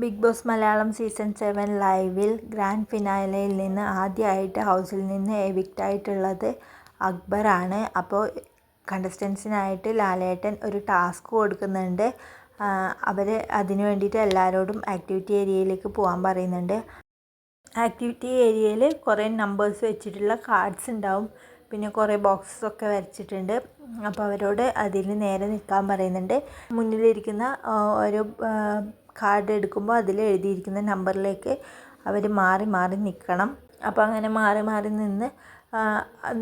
Big boss Malayalam season seven ലൈവിൽ grand ഫിനാലയിൽ നിന്ന് ആദ്യമായിട്ട് ഹൗസിൽ നിന്ന് എവിക്റ്റ് ആയിട്ടുള്ളത് അക്ബറാണ് അപ്പോൾ കണ്ടസ്റ്റൻസിനായിട്ട് ലാലേട്ടൻ ഒരു ടാസ്ക് കൊടുക്കുന്നുണ്ട്. അവർ അതിന് വേണ്ടിയിട്ട് എല്ലാവരോടും ആക്ടിവിറ്റി ഏരിയയിലേക്ക് പോകാൻ പറയുന്നുണ്ട്. ആക്ടിവിറ്റി ഏരിയയിൽ കുറേ നമ്പേഴ്സ് വെച്ചിട്ടുള്ള കാർഡ്സ് ഉണ്ടാവും. പിന്നെ കുറേ ബോക്സസ് ഒക്കെ വരച്ചിട്ടുണ്ട്. അപ്പോൾ അവരോട് അതിൽ നേരെ നിൽക്കാൻ പറയുന്നുണ്ട്. മുന്നിലിരിക്കുന്ന ഒരു കാർഡ് എടുക്കുമ്പോൾ അതിൽ എഴുതിയിരിക്കുന്ന നമ്പറിലേക്ക് അവർ മാറി മാറി നിൽക്കണം. അപ്പോൾ അങ്ങനെ മാറി മാറി നിന്ന്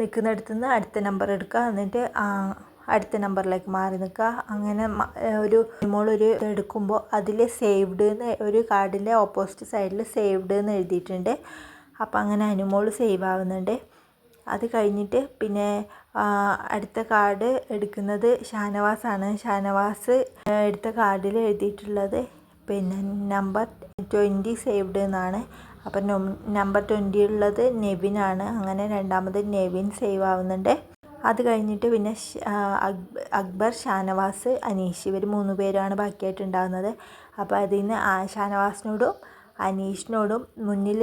നിൽക്കുന്നിടത്തു നിന്ന് അടുത്ത നമ്പർ എടുക്കുക. എന്നിട്ട് അടുത്ത നമ്പറിലേക്ക് മാറി നിൽക്കുക. അങ്ങനെ ഒരു ഒരു എടുക്കുമ്പോൾ അതിൽ സേവ്ഡ് എന്ന് ഒരു കാർഡിന്റെ ഓപ്പോസിറ്റ് സൈഡിൽ സേവ്ഡ് എന്ന് എഴുതിയിട്ടുണ്ട്. അപ്പോൾ അങ്ങനെ അനുമോൾ സേവ് ആവുന്നുണ്ട്. അത് കഴിഞ്ഞിട്ട് പിന്നെ അടുത്ത കാർഡ് എടുക്കുന്നത് ഷാനവാസാണ്. ഷാനവാസ് എടുത്ത കാർഡിൽ എഴുതിയിട്ടുള്ളത് പിന്നെ നമ്പർ ട്വന്റി സേവ്ഡ് എന്നാണ്. അപ്പം നമ്പർ ട്വന്റി ഉള്ളത് നെവിനാണ്. അങ്ങനെ രണ്ടാമത് നെവിൻ സേവ് ആവുന്നുണ്ട്. അത് കഴിഞ്ഞിട്ട് പിന്നെ അക്ബർ ഷാനവാസ് അനീഷ് ഇവർ മൂന്ന് പേരാണ് ബാക്കിയായിട്ടുണ്ടാകുന്നത് അപ്പോൾ അതിൽ നിന്ന് ഷാനവാസിനോടും അനീഷിനോടും മുന്നിൽ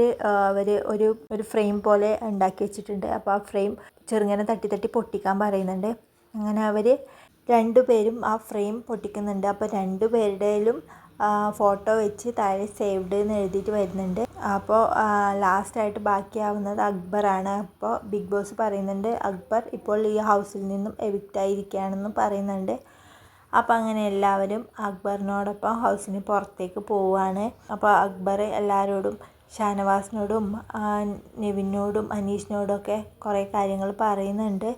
അവർ ഒരു ഒരു ഫ്രെയിം പോലെ ഉണ്ടാക്കി വെച്ചിട്ടുണ്ട്. അപ്പോൾ ആ ഫ്രെയിം ചെറുങ്ങനെ തട്ടി തട്ടി പൊട്ടിക്കാൻ പറയുന്നുണ്ട്. അങ്ങനെ അവർ രണ്ടുപേരും ആ ഫ്രെയിം പൊട്ടിക്കുന്നുണ്ട്. അപ്പോൾ രണ്ടു പേരുടെയിലും ഫോട്ടോ വെച്ച് താഴെ സേവ്ഡ് എന്ന് എഴുതിയിട്ട് വരുന്നുണ്ട്. അപ്പോൾ ലാസ്റ്റായിട്ട് ബാക്കിയാവുന്നത് അക്ബറാണ്. അപ്പോൾ ബിഗ് ബോസ് പറയുന്നുണ്ട് അക്ബർ ഇപ്പോൾ ഈ ഹൗസിൽ നിന്നും എവിക്റ്റ് ആയിരിക്കുകയാണെന്നും പറയുന്നുണ്ട്. അപ്പോൾ അങ്ങനെ എല്ലാവരും അക്ബറിനോടൊപ്പം ഹൗസിന് പുറത്തേക്ക് പോവുകയാണ് അപ്പോൾ അക്ബർ എല്ലാവരോടും ഷാനവാസിനോടും നെവിനോടും അനീഷിനോടും ഒക്കെ കുറേ കാര്യങ്ങൾ പറയുന്നുണ്ട്.